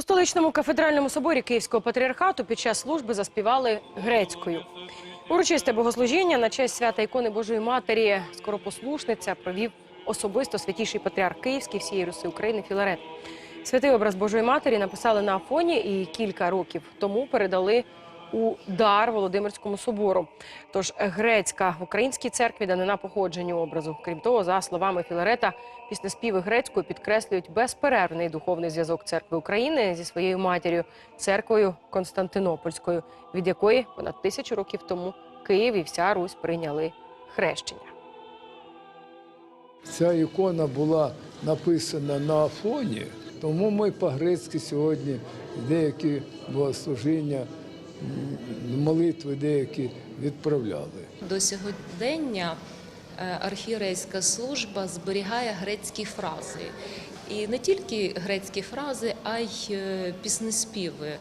У столичному кафедральному соборі Київського патріархату під час служби заспівали грецькою. Урочисте богослужіння на честь свята ікони Божої Матері скоропослушниця провів особисто святіший патріарх Київський всієї Руси України Філарет. Святий образ Божої Матері написали на Афоні і кілька років тому передали у дар Володимирському собору. Тож грецька в українській церкві данина походженню образу. Крім того, за словами Філарета, після співи грецькою підкреслюють безперервний духовний зв'язок церкви України зі своєю матір'ю, церквою Константинопольською, від якої понад тисячу років тому Київ і вся Русь прийняли хрещення. Ця ікона була написана на Афоні, тому ми по-грецьки сьогодні деякі богослужіння, молитви деякі відправляли. До сьогодення Архірейська архієрейська служба зберігає грецькі фрази. І не тільки грецькі фрази, а й е, піснеспіви.